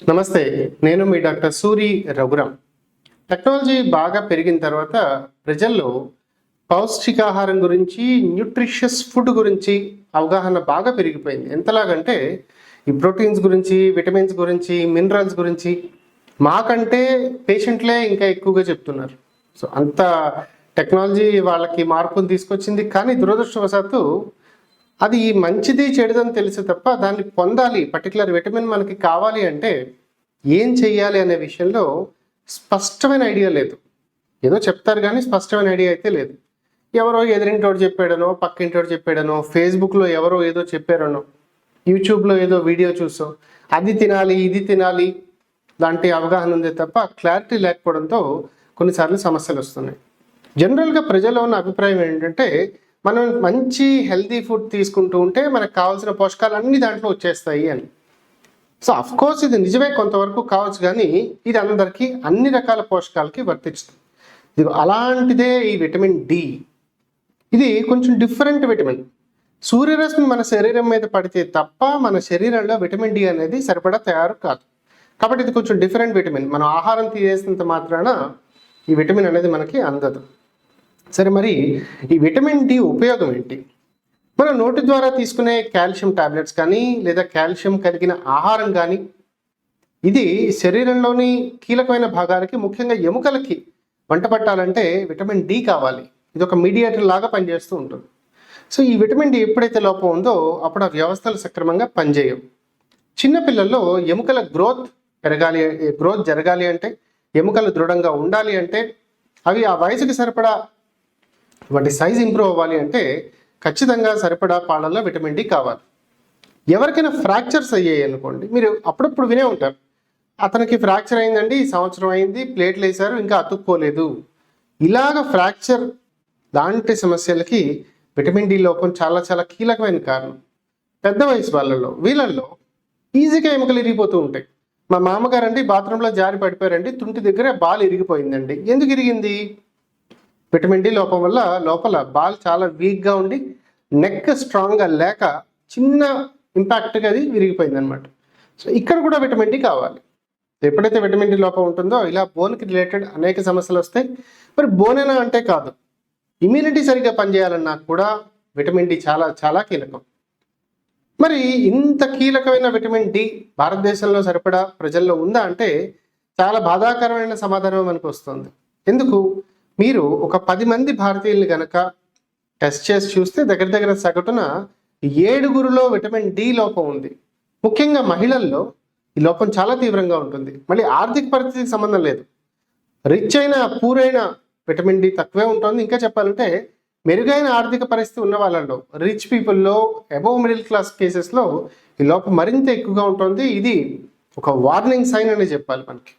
నమస్తే నేను మీ డాక్టర్ సూరి రఘురామ్ టెక్నాలజీ బాగా పెరిగిన తర్వాత ప్రజల్లో పౌష్టికాహారం గురించి న్యూట్రిషియస్ ఫుడ్ గురించి అవగాహన బాగా పెరిగిపోయింది. ఎంతలాగంటే ఈ ప్రోటీన్స్ గురించి విటమిన్స్ గురించి మినరల్స్ గురించి మాకంటే పేషెంట్లే ఇంకా ఎక్కువగా చెప్తున్నారు. సో అంత టెక్నాలజీ వాళ్ళకి మార్పును తీసుకొచ్చింది. కానీ దురదృష్టవశాత్తు అది మంచిది చెడుదని తెలుసు తప్ప దాన్ని పొందాలి. పర్టికులర్ విటమిన్ మనకి కావాలి అంటే ఏం చెయ్యాలి అనే విషయంలో స్పష్టమైన ఐడియా లేదు. ఏదో చెప్తారు కానీ స్పష్టమైన ఐడియా అయితే లేదు. ఎవరో ఎదిరింటోడు చెప్పాడనో పక్కింటోడు చెప్పాడనో ఫేస్బుక్లో ఎవరో ఏదో చెప్పారనో యూట్యూబ్లో ఏదో వీడియో చూసో అది తినాలి ఇది తినాలి లాంటి అవగాహన ఉంది తప్ప క్లారిటీ లేకపోవడంతో కొన్నిసార్లు సమస్యలు వస్తున్నాయి. జనరల్గా ప్రజల్లో ఉన్న అభిప్రాయం ఏంటంటే మనం మంచి హెల్తీ ఫుడ్ తీసుకుంటూ ఉంటే మనకు కావాల్సిన పోషకాలు అన్ని దాంట్లో వచ్చేస్తాయి అని. సో అఫ్ కోర్స్ ఇది నిజమే కొంతవరకు కావచ్చు కానీ ఇది అందరికీ అన్ని రకాల పోషకాలకి వర్తిస్తుంది. ఇది అలాంటిదే ఈ విటమిన్ డి ఇది కొంచెం డిఫరెంట్ విటమిన్ సూర్యరశ్మి మన శరీరం మీద పడితే తప్ప మన శరీరంలో విటమిన్ డి అనేది సరిపడా తయారు కాదు. కాబట్టి ఇది కొంచెం డిఫరెంట్ విటమిన్ మనం ఆహారం తీసేసినంత మాత్రాన ఈ విటమిన్ అనేది మనకి అందదు. సరే మరి ఈ విటమిన్ డి ఉపయోగం ఏంటి? మన నోటి ద్వారా తీసుకునే కాల్షియం టాబ్లెట్స్ కానీ లేదా కాల్షియం కలిగిన ఆహారం కానీ ఇది శరీరంలోని కీలకమైన భాగాలకి ముఖ్యంగా ఎముకలకి వంట పట్టాలంటే విటమిన్ డి కావాలి. ఇది ఒక మీడియేటర్ లాగా పనిచేస్తూ ఉంటుంది. సో ఈ విటమిన్ డి ఎప్పుడైతే లోపం ఉందో అప్పుడు ఆ వ్యవస్థలు సక్రమంగా పనిచేయవు. చిన్నపిల్లల్లో ఎముకల గ్రోత్ పెరగాలి గ్రోత్ జరగాలి అంటే ఎముకలు దృఢంగా ఉండాలి అంటే అవి ఆ వయసుకి సరిపడా వాటి సైజ్ ఇంప్రూవ్ అవ్వాలి అంటే ఖచ్చితంగా సరిపడా పాలల్లో విటమిన్ డి కావాలి. ఎవరికైనా ఫ్రాక్చర్స్ అయ్యాయి అనుకోండి మీరు అప్పుడప్పుడు వినే ఉంటారు. అతనికి ఫ్రాక్చర్ అయిందండి ఈ సంవత్సరం అయింది ప్లేట్లు వేశారు ఇంకా అతుక్కోలేదు. ఇలాగ ఫ్రాక్చర్ లాంటి సమస్యలకి విటమిన్ డి లోపం చాలా చాలా కీలకమైన కారణం. పెద్ద వయసు వాళ్ళలో వీళ్ళల్లో ఈజీగా ఎముకలు ఇరిగిపోతూ ఉంటాయి. మా మామగారండి బాత్రూంలో జారి పడిపోయారండి తుంటి దగ్గర బాల్ ఇరిగిపోయిందండి. ఎందుకు ఇరిగింది? విటమిన్ డి లోపం వల్ల లోపల బాల్ చాలా వీక్గా ఉండి నెక్ స్ట్రాంగ్గా లేక చిన్న ఇంపాక్ట్గా అది విరిగిపోయింది అనమాట సో ఇక్కడ కూడా విటమిన్ డి కావాలి. ఎప్పుడైతే విటమిన్ డి లోపం ఉంటుందో ఇలా బోన్కి రిలేటెడ్ అనేక సమస్యలు వస్తాయి. మరి బోనేనా అంటే కాదు. ఇమ్యూనిటీ సరిగ్గా పనిచేయాలన్నా కూడా విటమిన్ డి చాలా చాలా కీలకం. మరి ఇంత కీలకమైన విటమిన్ డి భారతదేశంలో సరిపడా ప్రజల్లో ఉందా అంటే చాలా బాధాకరమైన సమాధానం మనకు వస్తుంది. ఎందుకు? మీరు ఒక పది మంది భారతీయుల్ని కనుక టెస్ట్ చేసి చూస్తే దగ్గర దగ్గర సగటున ఏడుగురులో విటమిన్ డి లోపం ఉంది. ముఖ్యంగా మహిళల్లో ఈ లోపం చాలా తీవ్రంగా ఉంటుంది. మళ్ళీ ఆర్థిక పరిస్థితికి సంబంధం లేదు. రిచ్ అయిన పూరైన విటమిన్ డి తక్కువే ఉంటుంది. ఇంకా చెప్పాలంటే మెరుగైన ఆర్థిక పరిస్థితి ఉన్న వాళ్ళలో రిచ్ పీపుల్లో అబోవ్ మిడిల్ క్లాస్ కేసెస్లో ఈ లోపం మరింత ఎక్కువగా ఉంటుంది. ఇది ఒక వార్నింగ్ సైన్ అని చెప్పాలి మనకి.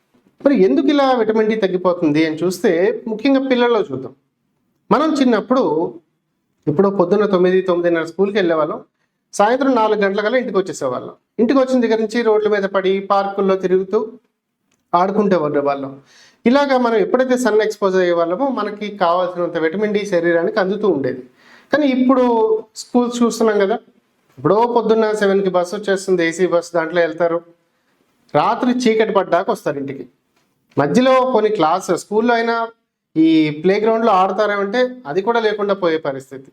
మరి ఎందుకు ఇలా విటమిన్ డి తగ్గిపోతుంది అని చూస్తే ముఖ్యంగా పిల్లల్లో చూద్దాం. మనం చిన్నప్పుడు ఇప్పుడు పొద్దున్న తొమ్మిది తొమ్మిదిన్నర స్కూల్కి వెళ్ళేవాళ్ళం. సాయంత్రం నాలుగు గంటల కల్లా ఇంటికి వచ్చేసేవాళ్ళం. ఇంటికి వచ్చిన దగ్గర నుంచి రోడ్ల మీద పడి పార్కుల్లో తిరుగుతూ ఆడుకుంటే వాళ్ళం. ఇలాగా మనం ఎప్పుడైతే సన్ ఎక్స్పోజ్ అయ్యే వాళ్ళమో మనకి కావాల్సినంత విటమిన్ డి శరీరానికి అందుతూ ఉండేది. కానీ ఇప్పుడు స్కూల్స్ చూస్తున్నాం కదా ఇప్పుడో పొద్దున్న సెవెన్కి బస్సు వచ్చేస్తుంది ఏసీ బస్సు దాంట్లో వెళ్తారు. రాత్రి చీకటి పడ్డాక వస్తారు ఇంటికి. మధ్యలో కొన్ని క్లాస్ స్కూల్లో అయినా ఈ ప్లే గ్రౌండ్లో ఆడతారేమంటే అది కూడా లేకుండా పోయే పరిస్థితి.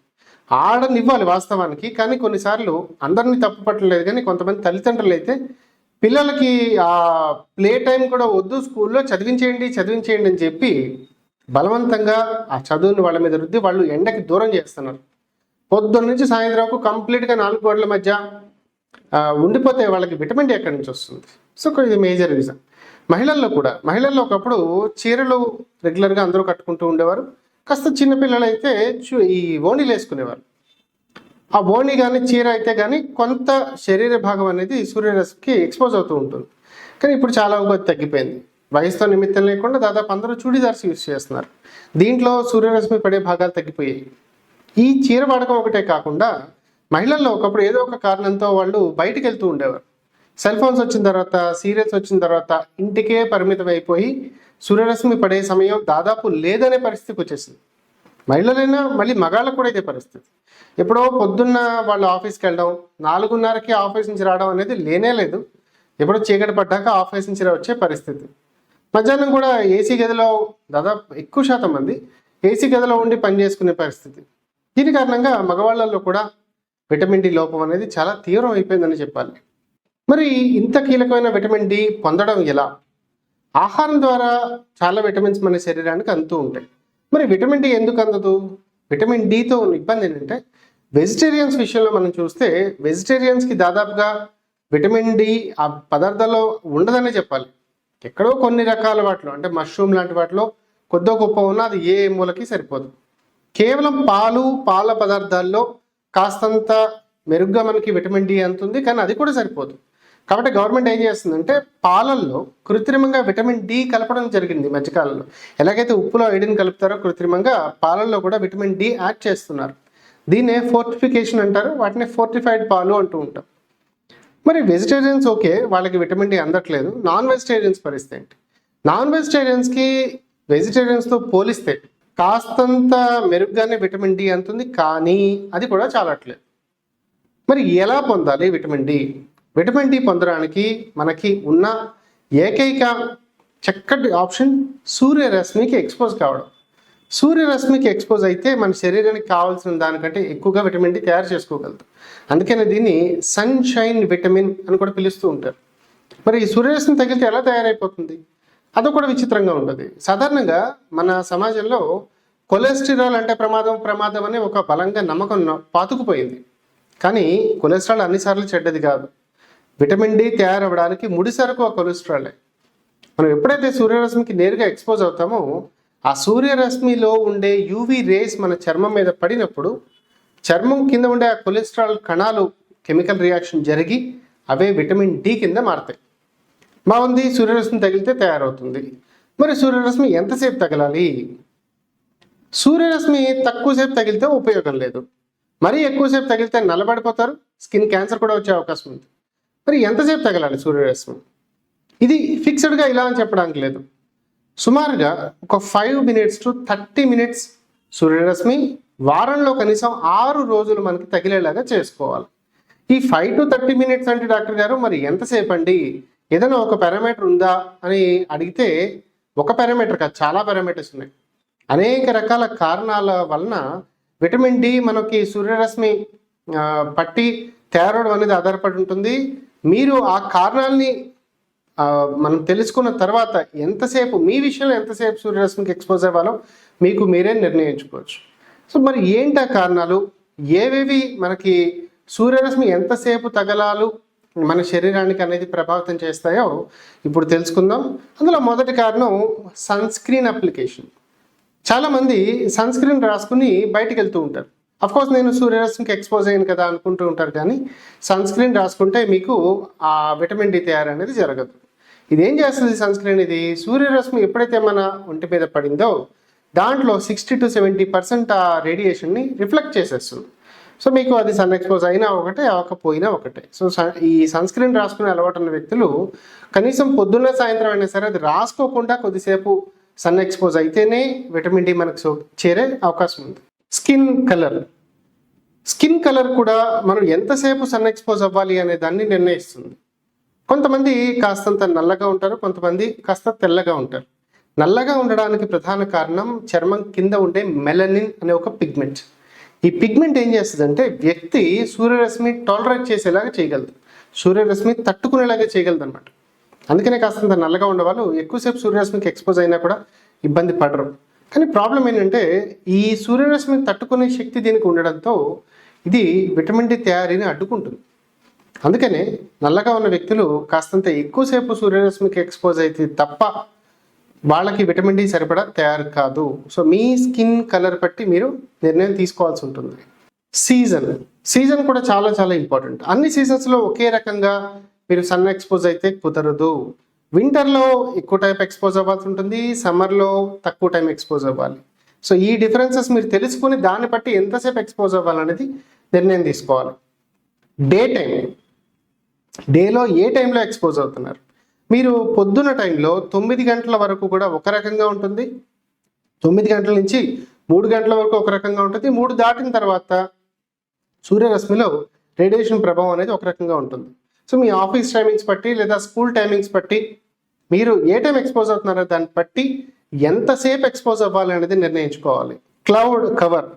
ఆడనివ్వాలి వాస్తవానికి కానీ కొన్నిసార్లు అందరినీ తప్పు పట్టలేదు కానీ కొంతమంది తల్లిదండ్రులు అయితే పిల్లలకి ఆ ప్లే టైం కూడా వద్దు స్కూల్లో చదివించేయండి చదివించేయండి అని చెప్పి బలవంతంగా ఆ చదువుని వాళ్ళ మీద రుద్ది వాళ్ళు ఎండకి దూరం చేస్తున్నారు. పొద్దున్న నుంచి సాయంత్రం వరకు కంప్లీట్గా నాలుగు గోడల మధ్య ఉండిపోతే వాళ్ళకి విటమిన్ డి ఎక్కడి నుంచి వస్తుంది? సో ఇది మేజర్ రీజన్. మహిళల్లో కూడా మహిళల్లో ఒకప్పుడు చీరలు రెగ్యులర్గా అందరూ కట్టుకుంటూ ఉండేవారు. కాస్త చిన్నపిల్లలు అయితే ఈ ఓణీలు వేసుకునేవారు. ఆ ఓణి కానీ చీర అయితే కానీ కొంత శరీర భాగం అనేది సూర్యరశ్మికి ఎక్స్పోజ్ అవుతూ ఉంటుంది. కానీ ఇప్పుడు చాలా వరకు తగ్గిపోయింది. వయసుతో నిమిత్తం లేకుండా దాదాపు అందరూ చూడీదార్స్ యూస్ చేస్తున్నారు. దీంట్లో సూర్యరశ్మి పడే భాగాలు తగ్గిపోయాయి. ఈ చీర వాడకం ఒకటే కాకుండా మహిళల్లో ఒకప్పుడు ఏదో ఒక కారణంతో వాళ్ళు బయటకు వెళ్తూ ఉండేవారు. సెల్ ఫోన్స్ వచ్చిన తర్వాత సీరియల్స్ వచ్చిన తర్వాత ఇంటికే పరిమితం అయిపోయి సూర్యరశ్మి పడే సమయం దాదాపు లేదనే పరిస్థితికి వచ్చేసింది. మహిళలైనా మళ్ళీ మగాళ్ళకు కూడా ఇదే పరిస్థితి. ఎప్పుడో పొద్దున్న వాళ్ళు ఆఫీస్కి వెళ్ళడం నాలుగున్నరకి ఆఫీస్ నుంచి రావడం అనేది లేనే లేదు. ఎప్పుడో చీకటి పడ్డాక ఆఫీస్ నుంచి వచ్చే పరిస్థితి. మధ్యాహ్నం కూడా ఏసీ గదిలో దాదాపు ఎక్కువ శాతం మంది ఏసీ గదిలో ఉండి పని చేసుకునే పరిస్థితి. దీని కారణంగా మగవాళ్ళల్లో కూడా విటమిన్ డి లోపం అనేది చాలా తీవ్రం అయిపోయిందని చెప్పాలి. మరి ఇంత కీలకమైన విటమిన్ డి పొందడం ఎలా? ఆహారం ద్వారా చాలా విటమిన్స్ మన శరీరానికి అందుతూ ఉంటాయి. మరి విటమిన్ డి ఎందుకు అందదు? విటమిన్ డితో ఉన్న ఇబ్బంది ఏంటంటే వెజిటేరియన్స్ విషయంలో మనం చూస్తే వెజిటేరియన్స్కి దాదాపుగా విటమిన్ డి ఆ పదార్థాల్లో ఉండదనే చెప్పాలి. ఎక్కడో కొన్ని రకాల వాటిలో అంటే మష్రూమ్ లాంటి వాటిలో కొద్దో గొప్ప ఉన్నా అది ఏ మూలకి సరిపోదు. కేవలం పాలు పాల పదార్థాల్లో కాస్తంత మెరుగ్గా మనకి విటమిన్ డి అంతుంది కానీ అది కూడా సరిపోదు. కాబట్టి గవర్నమెంట్ ఏం చేస్తుందంటే పాలల్లో కృత్రిమంగా విటమిన్ డి కలపడం జరిగింది మధ్యకాలంలో. ఎలాగైతే ఉప్పులో ఐడిన్ కలుపుతారో కృత్రిమంగా పాలల్లో కూడా విటమిన్ డి యాడ్ చేస్తున్నారు. దీన్నే ఫోర్టిఫికేషన్ అంటారు వాటిని ఫోర్టిఫైడ్ పాలు అంటూ ఉంటాం. మరి వెజిటేరియన్స్ ఓకే వాళ్ళకి విటమిన్ డి అందట్లేదు. నాన్ వెజిటేరియన్స్ పరిస్థితి ఏంటి? నాన్ వెజిటేరియన్స్కి వెజిటేరియన్స్తో పోలిస్తే కాస్తంత మెరుగ్గానే విటమిన్ డి అంతుంది కానీ అది కూడా చాలట్లేదు. మరి ఎలా పొందాలి విటమిన్ డి? విటమిన్ డి పొందడానికి మనకి ఉన్న ఏకైక చక్కటి ఆప్షన్ సూర్యరశ్మికి ఎక్స్పోజ్ కావడం. సూర్యరశ్మికి ఎక్స్పోజ్ అయితే మన శరీరానికి కావాల్సిన దానికంటే ఎక్కువగా విటమిన్ డి తయారు చేసుకోగలుగుతాం. అందుకని దీన్ని సన్షైన్ విటమిన్ అని కూడా పిలుస్తూ ఉంటారు. మరి ఈ సూర్యరశ్మి తగిలితే ఎలా తయారైపోతుంది? అది కూడా విచిత్రంగా ఉంటుంది సాధారణంగా మన సమాజంలో కొలెస్ట్రాల్ అంటే ప్రమాదం ప్రమాదం అనే ఒక బలంగా నమ్మకం పాతుకుపోయింది. కానీ కొలెస్ట్రాల్ అన్నిసార్లు చెడ్డది కాదు. విటమిన్ డి తయారవ్వడానికి ముడి సరుకు ఆ కొలెస్ట్రాలే. మనం ఎప్పుడైతే సూర్యరశ్మికి నేరుగా ఎక్స్పోజ్ అవుతామో ఆ సూర్యరశ్మిలో ఉండే యూవి రేస్ మన చర్మం మీద పడినప్పుడు చర్మం కింద ఉండే ఆ కొలెస్ట్రాల్ కణాలు కెమికల్ రియాక్షన్ జరిగి అవే విటమిన్ డి కింద మారతాయి. బాగుంది సూర్యరశ్మి తగిలితే తయారవుతుంది. మరి సూర్యరశ్మి ఎంతసేపు తగలాలి? సూర్యరశ్మి తక్కువసేపు తగిలితే ఉపయోగం లేదు. మరీ ఎక్కువసేపు తగిలితే నల్లబడిపోతారు స్కిన్ క్యాన్సర్ కూడా వచ్చే అవకాశం ఉంది. మరి ఎంతసేపు తగలాలి సూర్యరశ్మి ఇది ఫిక్స్డ్గా ఇలా అని చెప్పడానికి లేదు. సుమారుగా ఒక five minutes to thirty minutes సూర్యరశ్మి వారంలో కనీసం ఆరు రోజులు మనకి తగిలేలాగా చేసుకోవాలి. ఈ ఫైవ్ టు థర్టీ మినిట్స్ అంటే డాక్టర్ గారు మరి ఎంతసేపు అండి? ఏదైనా ఒక పారామీటర్ ఉందా అని అడిగితే ఒక పారామీటర్ కాదు చాలా పారామీటర్స్ ఉన్నాయి. అనేక రకాల కారణాల వలన విటమిన్ డి మనకి సూర్యరశ్మి పట్టి తయారవడం అనేది ఆధారపడి ఉంటుంది. మీరు ఆ కారణాలని మనం తెలుసుకున్న తర్వాత ఎంతసేపు మీ విషయంలో ఎంతసేపు సూర్యరశ్మికి ఎక్స్పోజ్ అవ్వాలో మీకు మీరే నిర్ణయించుకోవచ్చు. సో మరి ఏంటి ఆ కారణాలు? ఏవేవి మనకి సూర్యరశ్మి ఎంతసేపు తగలాలు మన శరీరానికి అనేది ప్రభావితం చేస్తాయో ఇప్పుడు తెలుసుకుందాం. అందులో మొదటి కారణం సన్ స్క్రీన్ అప్లికేషన్. చాలామంది సన్ స్క్రీన్ రాసుకుని బయటకు వెళ్తూ ఉంటారు. కోర్స్ నేను సూర్యరశ్మికి ఎక్స్పోజ్ అయ్యాను కదా అనుకుంటూ ఉంటారు కానీ సన్ స్క్రీన్ రాసుకుంటే మీకు ఆ విటమిన్ డి తయారు అనేది జరగదు. ఇది ఏం చేస్తుంది సన్ స్క్రీన్ ఇది? సూర్యరశ్మి ఎప్పుడైతే మన ఒంటి మీద పడిందో దాంట్లో సిక్స్టీ టు సెవెంటీ పర్సెంట్ ఆ రేడియేషన్ని రిఫ్లెక్ట్ చేసేస్తుంది. సో మీకు అది సన్ ఎక్స్పోజ్ అయినా ఒకటే అవ్వకపోయినా ఒకటే. సో సన్- ఈ సన్ స్క్రీన్ రాసుకునే అలవాటు ఉన్న వ్యక్తులు కనీసం పొద్దున్న సాయంత్రం అయినా సరే అది రాసుకోకుండా కొద్దిసేపు సన్ ఎక్స్పోజ్ అయితేనే విటమిన్ డి మనకు చేరే అవకాశం ఉంది. Skin colour. స్కిన్ కలర్ కూడా మనం ఎంతసేపు సన్ ఎక్స్పోజ్ అవ్వాలి అనే దాన్ని నిర్ణయిస్తుంది. కొంతమంది కాస్తంత నల్లగా ఉంటారు కొంతమంది కాస్త తెల్లగా ఉంటారు. నల్లగా ఉండడానికి ప్రధాన కారణం చర్మం కింద ఉండే మెలనిన్ అనే ఒక పిగ్మెంట్ ఈ పిగ్మెంట్ ఏం చేస్తుందంటే వ్యక్తి సూర్యరశ్మి టాలరేట్ చేసేలాగా చేయగలదు. సూర్యరశ్మి తట్టుకునేలాగా చేయగలదు అనమాట అందుకనే కాస్తంత నల్లగా ఉండేవాళ్ళు ఎక్కువసేపు సూర్యరశ్మికి ఎక్స్పోజ్ అయినా కూడా ఇబ్బంది పడరు. కానీ ప్రాబ్లం ఏంటంటే ఈ సూర్యరశ్మిని తట్టుకునే శక్తి దీనికి ఉండడంతో ఇది విటమిన్ డి తయారీని అడ్డుకుంటుంది. అందుకనే నల్లగా ఉన్న వ్యక్తులు కాస్తంత ఎక్కువసేపు సూర్యరశ్మికి ఎక్స్పోజ్ అయితే తప్ప వాళ్ళకి విటమిన్ డి సరిపడా తయారు కాదు. సో మీ స్కిన్ కలర్ బట్టి మీరు నిర్ణయం తీసుకోవాల్సి ఉంటుంది. సీజన్ సీజన్ కూడా చాలా చాలా ఇంపార్టెంట్ అన్ని సీజన్స్లో ఒకే రకంగా మీరు సన్ ఎక్స్పోజ్ అయితే కుదరదు. వింటర్లో ఎక్కువ టైం ఎక్స్పోజ్ అవ్వాల్సి ఉంటుంది సమ్మర్లో తక్కువ టైం ఎక్స్పోజ్ అవ్వాలి. సో ఈ డిఫరెన్సెస్ మీరు తెలుసుకుని దాన్ని బట్టి ఎంతసేపు ఎక్స్పోజ్ అవ్వాలనేది నిర్ణయం తీసుకోవాలి. Day time. డేలో ఏ టైంలో ఎక్స్పోజ్ అవుతున్నారు? మీరు పొద్దున్న టైంలో తొమ్మిది గంటల వరకు కూడా ఒక రకంగా ఉంటుంది. తొమ్మిది గంటల నుంచి మూడు గంటల వరకు ఒక రకంగా ఉంటుంది. మూడు దాటిన తర్వాత సూర్యరశ్మిలో రేడియేషన్ ప్రభావం అనేది ఒక రకంగా ఉంటుంది. సో మీ ఆఫీస్ టైమింగ్స్ బట్టి లేదా స్కూల్ టైమింగ్స్ బట్టి మీరు ఏ టైం ఎక్స్పోజ్ అవుతున్నారో దాన్ని బట్టి ఎంతసేపు ఎక్స్పోజ్ అవ్వాలి అనేది నిర్ణయించుకోవాలి. క్లౌడ్ కవర్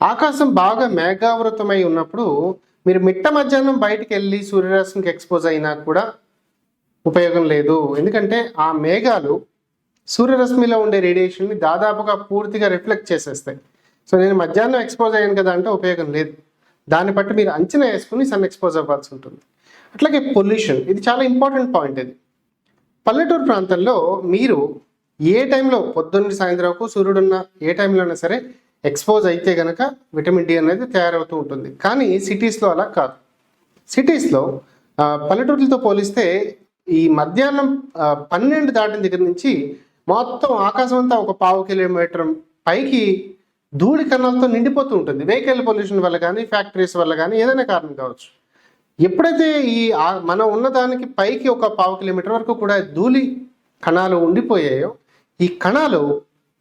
ఆకాశం బాగా మేఘావృతమై ఉన్నప్పుడు మీరు మిట్ట మధ్యాహ్నం బయటికి వెళ్ళి సూర్యరశ్మికి ఎక్స్పోజ్ అయినా కూడా ఉపయోగం లేదు. ఎందుకంటే ఆ మేఘాలు సూర్యరశ్మిలో ఉండే రేడియేషన్ని దాదాపుగా పూర్తిగా రిఫ్లెక్ట్ చేసేస్తాయి. సో నేను మధ్యాహ్నం ఎక్స్పోజ్ అయ్యాను కదా అంటే ఉపయోగం లేదు. దాన్ని బట్టి మీరు అంచనా వేసుకుని సన్ ఎక్స్పోజ్ అవ్వాల్సి ఉంటుంది. అట్లాగే పొల్యూషన్ ఇది చాలా ఇంపార్టెంట్ పాయింట్ ఇది. పల్లెటూరు ప్రాంతంలో మీరు ఏ టైంలో పొద్దున్న సాయంత్రం వరకు సూర్యుడున్న ఏ టైంలో అయినా సరే ఎక్స్పోజ్ అయితే కనుక విటమిన్ డి అనేది తయారవుతూ ఉంటుంది. కానీ సిటీస్లో అలా కాదు. సిటీస్లో పల్లెటూర్లతో పల్లెటూరులతో పోలిస్తే ఈ మధ్యాహ్నం పన్నెండు దాటిన దగ్గర నుంచి మొత్తం ఆకాశం అంతా ఒక పావు కిలోమీటర్ పైకి ధూళి కన్నాలతో నిండిపోతూ ఉంటుంది. వెహికల్ పొల్యూషన్ వల్ల కానీ ఫ్యాక్టరీస్ వల్ల కానీ ఏదైనా కారణం కావచ్చు. ఎప్పుడైతే ఈ మనం ఉన్నదానికి పైకి ఒక పావు కిలోమీటర్ వరకు కూడా ధూళి కణాలు ఉండిపోయాయో ఈ కణాలు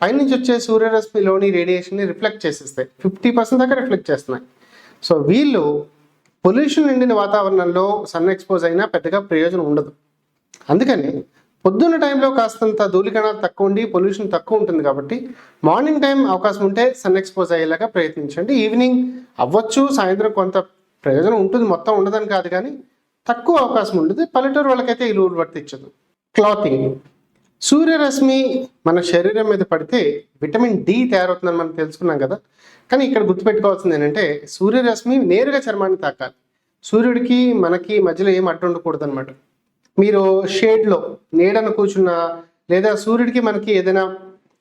పైనుంచి వచ్చే సూర్యరశ్మిలోని రేడియేషన్ని రిఫ్లెక్ట్ చేసేస్తాయి. ఫిఫ్టీ పర్సెంట్ దాకా రిఫ్లెక్ట్ చేస్తున్నాయి. సో వీళ్ళు పొల్యూషన్ నిండిన వాతావరణంలో సన్ ఎక్స్పోజ్ అయినా పెద్దగా ప్రయోజనం ఉండదు. అందుకని పొద్దున్న టైంలో కాస్తంత ధూళికణాలు తక్కువ ఉండి పొల్యూషన్ తక్కువ ఉంటుంది కాబట్టి మార్నింగ్ టైం అవకాశం ఉంటే సన్ ఎక్స్పోజ్ అయ్యేలాగా ప్రయత్నించండి. ఈవినింగ్ అవ్వచ్చు సాయంత్రం కొంత ప్రయోజనం ఉంటుంది మొత్తం ఉండదని కాదు కానీ తక్కువ అవకాశం ఉంటుంది. పల్లెటూరు వాళ్ళకైతే ఈ రూల్ వర్తించదు. క్లాతింగ్ సూర్యరశ్మి మన శరీరం మీద పడితే విటమిన్ డి తయారవుతుందని మనం తెలుసుకున్నాం కదా. కానీ ఇక్కడ గుర్తుపెట్టుకోవాల్సింది ఏంటంటే సూర్యరశ్మి నేరుగా చర్మాన్ని తాకాలి. సూర్యుడికి మనకి మధ్యలో ఏం అడ్డు ఉండకూడదు అనమాట మీరు షేడ్లో నీడను కూర్చున్నా లేదా సూర్యుడికి మనకి ఏదైనా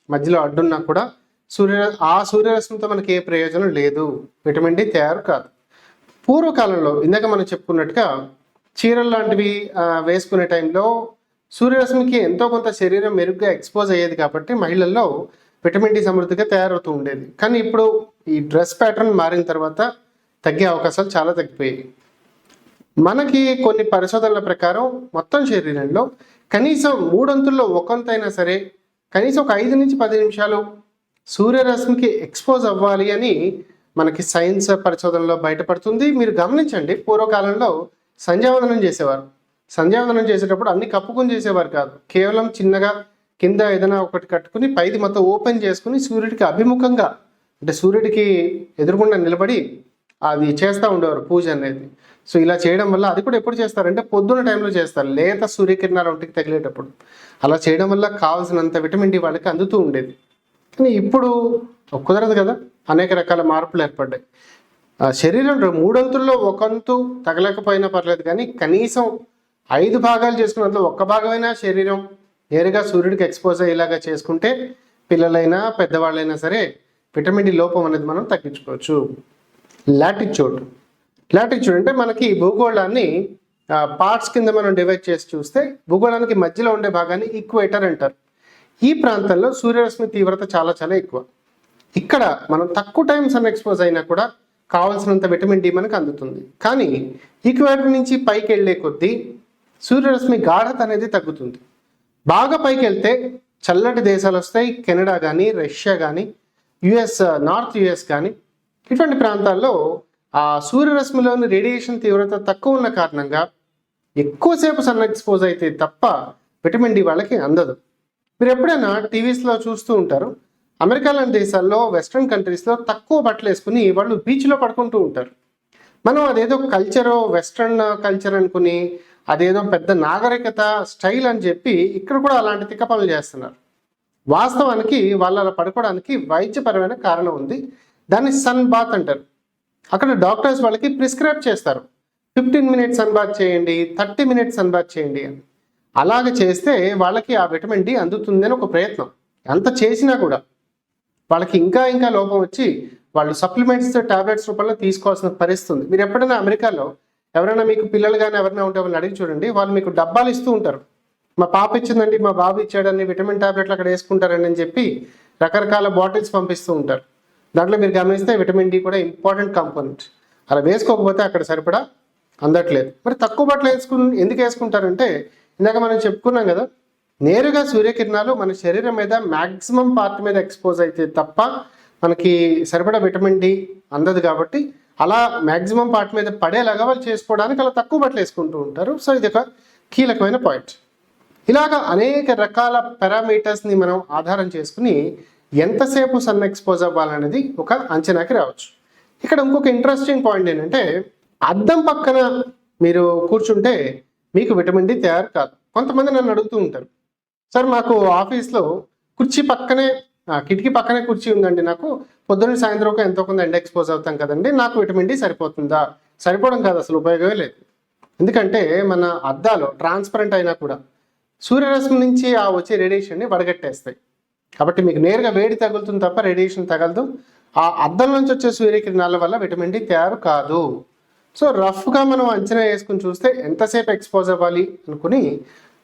మధ్యలో అడ్డున్నా కూడా సూర్య ఆ సూర్యరశ్మితో మనకి ఏ ప్రయోజనం లేదు. విటమిన్ డి తయారు కాదు. పూర్వకాలంలో ఇందాక మనం చెప్పుకున్నట్టుగా చీరలు లాంటివి వేసుకునే టైంలో సూర్యరశ్మికి ఎంతో కొంత శరీరం మెరుగ్గా ఎక్స్పోజ్ అయ్యేది కాబట్టి మహిళల్లో విటమిన్ డి సమృద్ధిగా తయారవుతూ ఉండేది. కానీ ఇప్పుడు ఈ డ్రెస్ ప్యాటర్న్ మారిన తర్వాత తగ్గే అవకాశాలు చాలా తగ్గిపోయాయి. మనకి కొన్ని పరిశోధనల ప్రకారం మొత్తం శరీరంలో కనీసం మూడొంతుల్లో ఒకంతైనా సరే కనీసం ఒక ఐదు నుంచి పది నిమిషాలు సూర్యరశ్మికి ఎక్స్పోజ్ అవ్వాలి అని మనకి సైన్స్ పరిశోధనలో బయటపడుతుంది. మీరు గమనించండి పూర్వకాలంలో సంధ్యావందనం చేసేవారు. సంధ్యావందనం చేసేటప్పుడు అన్ని కప్పుకొని చేసేవారు కాదు. కేవలం చిన్నగా కింద ఏదైనా ఒకటి కట్టుకుని పైది మొత్తం ఓపెన్ చేసుకుని సూర్యుడికి అభిముఖంగా అంటే సూర్యుడికి ఎదురుగుండా నిలబడి అది చేస్తూ ఉండేవారు పూజ అనేది. సో ఇలా చేయడం వల్ల అది కూడా ఎప్పుడు చేస్తారంటే పొద్దున్న టైంలో చేస్తారు. లేత సూర్యకిరణాలు ఒంటికి తగిలేటప్పుడు. అలా చేయడం వల్ల కావాల్సినంత విటమిన్ డి వాళ్ళకి అందుతూ ఉండేది. కానీ ఇప్పుడు కుదరదు కదా? అనేక రకాల మార్పులు ఏర్పడ్డాయి. శరీరం శరీరంలో మూడొంతుల్లో ఒకంతు తగలకపోయినా పర్లేదు కానీ కనీసం ఐదు భాగాలు చేసుకున్నందులో ఒక్క భాగమైనా శరీరం నేరుగా సూర్యుడికి ఎక్స్పోజ్ అయ్యేలాగా చేసుకుంటే పిల్లలైనా పెద్దవాళ్ళైనా సరే విటమిన్ డి లోపం అనేది మనం తగ్గించుకోవచ్చు. లాటిట్యూడ్. లాటిట్యూడ్ అంటే మనకి భూగోళాన్ని పార్ట్స్ కింద మనం డివైడ్ చేసి చూస్తే భూగోళానికి మధ్యలో ఉండే భాగాన్ని ఈక్వేటర్ అంటారు. ఈ ప్రాంతంలో సూర్యరశ్మి తీవ్రత చాలా చాలా ఎక్కువ. ఇక్కడ మనం తక్కువ టైం సన్ ఎక్స్పోజ్ అయినా కూడా కావాల్సినంత విటమిన్ డి మనకు అందుతుంది. కానీ ఈక్వేటర్ నుంచి పైకి వెళ్ళే కొద్దీ సూర్యరశ్మి గాఢత అనేది తగ్గుతుంది. బాగా పైకి వెళ్తే చల్లటి దేశాలు వస్తాయి. కెనడా కానీ రష్యా కానీ యుఎస్ నార్త్ యుఎస్ కానీ ఇటువంటి ప్రాంతాల్లో ఆ సూర్యరశ్మిలోని రేడియేషన్ తీవ్రత తక్కువ ఉన్న కారణంగా ఎక్కువసేపు సన్ ఎక్స్పోజ్ అయితే తప్ప విటమిన్ డి వాళ్ళకి అందదు. మీరు ఎప్పుడైనా టీవీస్లో చూస్తూ ఉంటారు అమెరికా లాంటి దేశాల్లో వెస్ట్రన్ కంట్రీస్లో తక్కువ బట్టలు వేసుకుని వాళ్ళు బీచ్లో పడుకుంటూ ఉంటారు. మనం అదేదో కల్చరో వెస్ట్రన్ కల్చర్ అనుకుని అదేదో పెద్ద నాగరికత స్టైల్ అని చెప్పి ఇక్కడ కూడా అలాంటి తిక్క పనులు చేస్తున్నారు. వాస్తవానికి వాళ్ళు అలా పడుకోవడానికి వైద్యపరమైన కారణం ఉంది. దాన్ని సన్ బాత్ అంటారు. అక్కడ డాక్టర్స్ వాళ్ళకి ప్రిస్క్రైబ్ చేస్తారు. ఫిఫ్టీన్ మినిట్స్ సన్ బాత్ చేయండి థర్టీ మినిట్స్ సన్ బాత్ చేయండి అని. అలాగ చేస్తే వాళ్ళకి ఆ విటమిన్ డి అందుతుందని ఒక ప్రయత్నం. ఎంత చేసినా కూడా. వాళ్ళకి ఇంకా ఇంకా లోపం వచ్చి వాళ్ళు సప్లిమెంట్స్ టాబ్లెట్స్ రూపంలో తీసుకోవాల్సిన పరిస్థితి ఉంది. మీరు ఎప్పుడైనా అమెరికాలో ఎవరైనా మీకు పిల్లలు కానీ ఎవరైనా ఉంటే వాళ్ళని అడిగి చూడండి. వాళ్ళు మీకు డబ్బాలు ఇస్తూ ఉంటారు. మా పాప ఇచ్చిందండి మా బాబు ఇచ్చాడని విటమిన్ టాబ్లెట్లు అక్కడ వేసుకుంటారని అని చెప్పి రకరకాల బాటిల్స్ పంపిస్తూ ఉంటారు. దాంట్లో మీరు గమనిస్తే విటమిన్ డి కూడా ఇంపార్టెంట్ కాంపోనెంట్ అలా వేసుకోకపోతే అక్కడ సరిపడా అందట్లేదు. మరి తక్కువ బట్టలు వేసుకుని ఎందుకు వేసుకుంటారంటే ఇందాక మనం చెప్పుకున్నాం కదా నేరుగా సూర్యకిరణాలు మన శరీరం మీద మ్యాక్సిమం పార్ట్ మీద ఎక్స్పోజ్ అయితే తప్ప మనకి సరిపడా విటమిన్ డి అందదు కాబట్టి అలా మ్యాక్సిమం పార్ట్ మీద పడేలాగా వాళ్ళు చేసుకోవడానికి అలా తక్కువ బట్టలు వేసుకుంటూ ఉంటారు. సో ఇది ఒక కీలకమైన పాయింట్. ఇలాగ అనేక రకాల పారామీటర్స్ని మనం ఆధారం చేసుకుని ఎంతసేపు సన్ ఎక్స్పోజ్ అవ్వాలనేది ఒక అంచనాకి రావచ్చు. ఇక్కడ ఇంకొక ఇంట్రెస్టింగ్ పాయింట్ ఏంటంటే అద్దం పక్కన మీరు కూర్చుంటే మీకు విటమిన్ డి తయారు కాదు. కొంతమంది నన్ను అడుగుతూ ఉంటారు సార్ మాకు ఆఫీస్లో కుర్చీ పక్కనే కిటికీ పక్కనే కుర్చీ ఉందండి నాకు. పొద్దున్న సాయంత్రం ఎంతో కొంత ఎండ ఎక్స్పోజ్ అవుతాం కదండి నాకు విటమిన్ డి సరిపోతుందా? సరిపోవడం కాదు అసలు ఉపయోగమే లేదు. ఎందుకంటే మన అద్దాలు ట్రాన్స్పరెంట్ అయినా కూడా సూర్యరశ్మి నుంచి ఆ వచ్చే రేడియేషన్ని వడగట్టేస్తాయి. కాబట్టి మీకు నేరుగా వేడి తగులుతుంది తప్ప రేడియేషన్ తగలదు. ఆ అద్దం నుంచి వచ్చే సూర్యకిరణాల వల్ల విటమిన్ డి తయారు కాదు. సో రఫ్గా మనం అంచనా వేసుకుని చూస్తే ఎంతసేపు ఎక్స్పోజ్ అవ్వాలి అనుకుని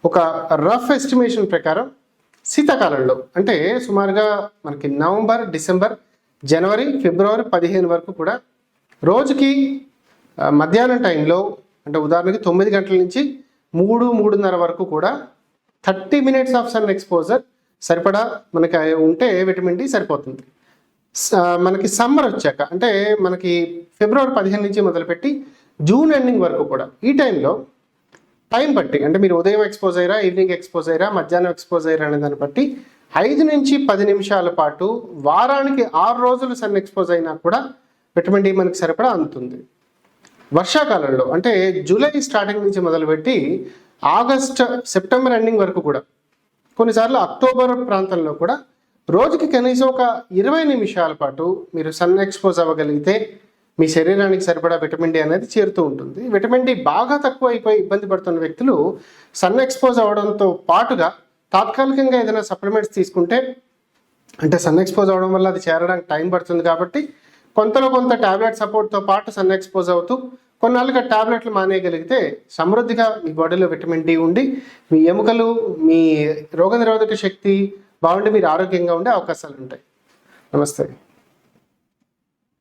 ఒక రఫ్ ఎస్టిమేషన్ ప్రకారం శీతాకాలంలో అంటే సుమారుగా మనకి నవంబర్ డిసెంబర్ జనవరి ఫిబ్రవరి పదిహేను వరకు కూడా రోజుకి మధ్యాహ్నం టైంలో అంటే ఉదాహరణకి తొమ్మిది గంటల నుంచి మూడు మూడున్నర వరకు కూడా thirty minutes of sun exposure సరిపడా మనకి ఉంటే విటమిన్ డి సరిపోతుంది. స- మనకి సమ్మర్ వచ్చాక అంటే మనకి ఫిబ్రవరి పదిహేను నుంచి మొదలుపెట్టి జూన్ ఎండింగ్ వరకు కూడా ఈ టైంలో టైం బట్టి అంటే మీరు ఉదయం ఎక్స్పోజ్ అయ్యారా ఈవినింగ్ ఎక్స్పోజ్ అయ్యారా మధ్యాహ్నం ఎక్స్పోజ్ అయ్యారా అనే దాన్ని బట్టి ఐదు నుంచి పది నిమిషాల పాటు వారానికి ఆరు రోజులు సన్ ఎక్స్పోజ్ అయినా కూడా విటమిన్ డి మనకి సరిపడా అందుతుంది. వర్షాకాలంలో అంటే జూలై స్టార్టింగ్ నుంచి మొదలుపెట్టి ఆగస్ట్ సెప్టెంబర్ ఎండింగ్ వరకు కూడా కొన్నిసార్లు అక్టోబర్ ప్రాంతంలో కూడా రోజుకి కనీసం ఒక ఇరవై నిమిషాల పాటు మీరు సన్ ఎక్స్పోజ్ అవ్వగలిగితే మీ శరీరానికి సరిపడా విటమిన్ డి అనేది చేరుతూ ఉంటుంది. విటమిన్ డి బాగా తక్కువ అయిపోయి ఇబ్బంది పడుతున్న వ్యక్తులు సన్ ఎక్స్పోజ్ అవ్వడంతో పాటుగా తాత్కాలికంగా ఏదైనా సప్లిమెంట్స్ తీసుకుంటే అంటే సన్ ఎక్స్పోజ్ అవడం వల్ల అది చేరడానికి టైం పడుతుంది కాబట్టి కొంతలో కొంత టాబ్లెట్ సపోర్ట్తో పాటు సన్ ఎక్స్పోజ్ అవుతూ కొన్నాళ్ళుగా ట్యాబ్లెట్లు మానేయగలిగితే సమృద్ధిగా మీ బాడీలో విటమిన్ డి ఉండి మీ ఎముకలు మీ రోగనిరోధక శక్తి బాగుండి మీరు ఆరోగ్యంగా ఉండే అవకాశాలు ఉంటాయి నమస్తే.